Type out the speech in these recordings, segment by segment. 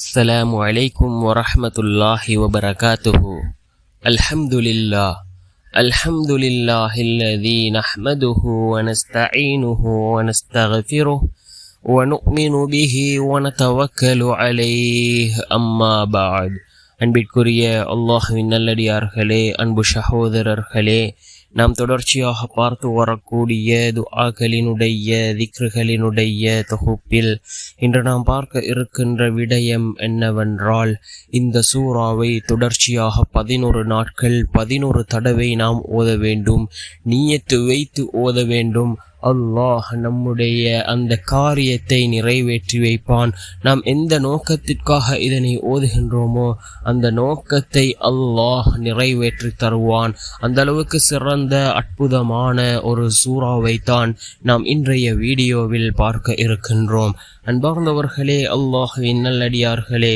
السلام عليكم ورحمة الله وبركاته الحمد لله الحمد لله الذي نحمده ونستعينه ونستغفره ونؤمن به ونتوكل عليه أما بعد அன்பிற்குரிய அல்லாஹுவின் நல்லடியார்களே அன்பு சகோதரர்களே நாம் தொடர்ச்சியாக பார்த்து வரக்கூடிய துஆக்களினுடைய திக்ருகளினுடைய தொகுப்பில் இன்று நாம் பார்க்க இருக்கின்ற விடயம் என்னவென்றால் இந்த சூறாவை தொடர்ச்சியாக பதினோரு நாட்கள் பதினோரு தடவை நாம் ஓத வேண்டும் நீயத்து வைத்து ஓத வேண்டும் அல்லாஹ் நம்முடைய அந்த காரியத்தை நிறைவேற்றி வைப்பான். நாம் எந்த நோக்கத்திற்காக இதனை ஓதுகின்றோமோ அந்த நோக்கத்தை அல்லாஹ் நிறைவேற்றி தருவான். அந்த அளவுக்கு சிறந்த அற்புதமான ஒரு சூறாவை தான் நாம் இன்றைய வீடியோவில் பார்க்க இருக்கின்றோம். அன்பார்ந்தவர்களே அல்லாஹுவின் நல்லடியார்களே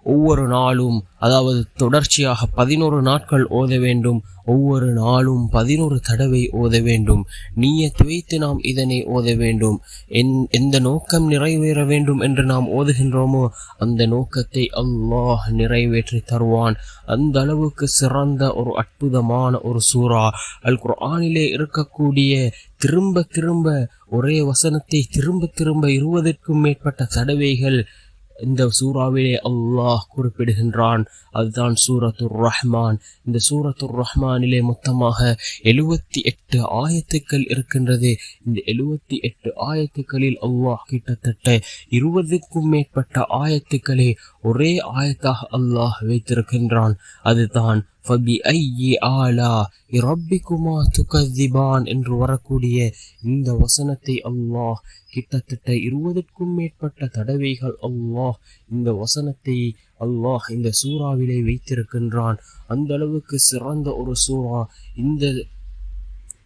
ஒவ்வொரு நாளும் அதாவது தொடர்ச்சியாக பதினோரு நாட்கள் ஓத வேண்டும். ஒவ்வொரு நாளும் பதினோரு தடவை ஓத வேண்டும். நீயத் துவைத்து நாம் இதனை ஓத வேண்டும். என் எந்த நோக்கம் நிறைவேற வேண்டும் என்று நாம் ஓதுகின்றோமோ அந்த நோக்கத்தை அல்லாஹ் நிறைவேற்றி தருவான். அந்த அளவுக்கு சிறந்த ஒரு அற்புதமான ஒரு சூறா. அல் குர்ஆனிலே இருக்கக்கூடிய திரும்ப திரும்ப ஒரே வசனத்தை திரும்ப திரும்ப இருபதற்கும் மேற்பட்ட தடவைகள் இந்த சூறாவிலே அல்லாஹ் குறிப்பிடுகின்றான். அதுதான் சூரத்துர் ரஹ்மான். இந்த சூரத்துர் ரஹ்மானிலே மொத்தமாக எழுபத்தி எட்டு ஆயத்துக்கள் இருக்கின்றது. இந்த எழுபத்தி எட்டு ஆயத்துக்களில் அல்லாஹ் கிட்டத்தட்ட இருபதுக்கும் மேற்பட்ட ஆயத்துக்களை ஒரே ஆயத்தாக அல்லாஹ் வைத்திருக்கின்றான். அதுதான் ஆலா இரப்பிக்குமா துகதிபான் என்று வரக்கூடிய இந்த வசனத்தை அல்லாஹ் கிட்டத்தட்ட இருபதற்கும் மேற்பட்ட தடவைகள் அல்லாஹ் இந்த வசனத்தை அல்லாஹ் இந்த சூறாவிலே வைத்திருக்கின்றான். அந்த அளவுக்கு சிறந்த ஒரு சூறா இந்த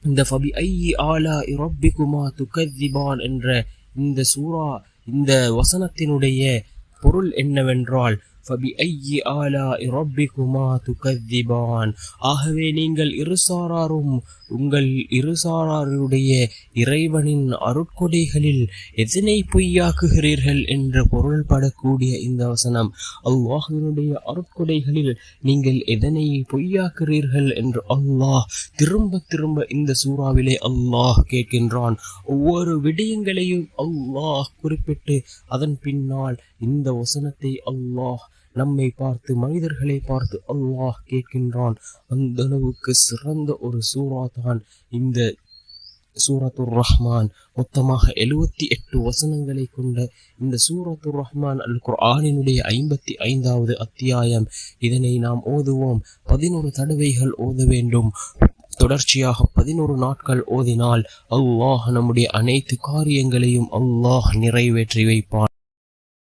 இந்த ஃபபி ஐ ஆலா இரப்பிக்குமா துகதிபான் என்ற இந்த சூறா இந்த வசனத்தினுடைய பொருள் என்னவென்றால் فبأي ஆலா ربكما تكذبان؟ ஆகவே நீங்கள் இருசாராரும் உங்கள் இருசாராருடைய இறைவனின் அருட்கொடைகளில் எதனை பொய்யாக்குகிறீர்கள் என்று பொருள்படக்கூடிய இந்த வசனம் அல்லாஹினுடைய அருட்கொடைகளில் நீங்கள் எதனை பொய்யாக்குறீர்கள் என்று அல்லாஹ் திரும்ப திரும்ப இந்த சூறாவிலே அல்லாஹ் கேட்கின்றான். ஒவ்வொரு விடயங்களையும் அல்லாஹ் குறிப்பிட்டு அதன் பின்னால் இந்த வசனத்தை அல்லாஹ் நம்மை பார்த்து மனிதர்களை பார்த்து அல்லாஹ் கேட்கின்றான். அந்த அளவுக்கு சிறந்த ஒரு சூறா தான் இந்த சூரத்துர் ரஹ்மான். மொத்தமாக எழுபத்தி எட்டு வசனங்களை கொண்ட இந்த சூரத்துர் ரஹ்மான் அல் குர்ஆனினுடைய ஐம்பத்தி ஐந்தாவது அத்தியாயம். இதனை நாம் ஓதுவோம். பதினோரு தடவைகள் ஓத வேண்டும். தொடர்ச்சியாக பதினோரு நாட்கள் ஓதினால் அல்லாஹ் நம்முடைய அனைத்து காரியங்களையும் அல்லாஹ் நிறைவேற்றி வைப்பான்.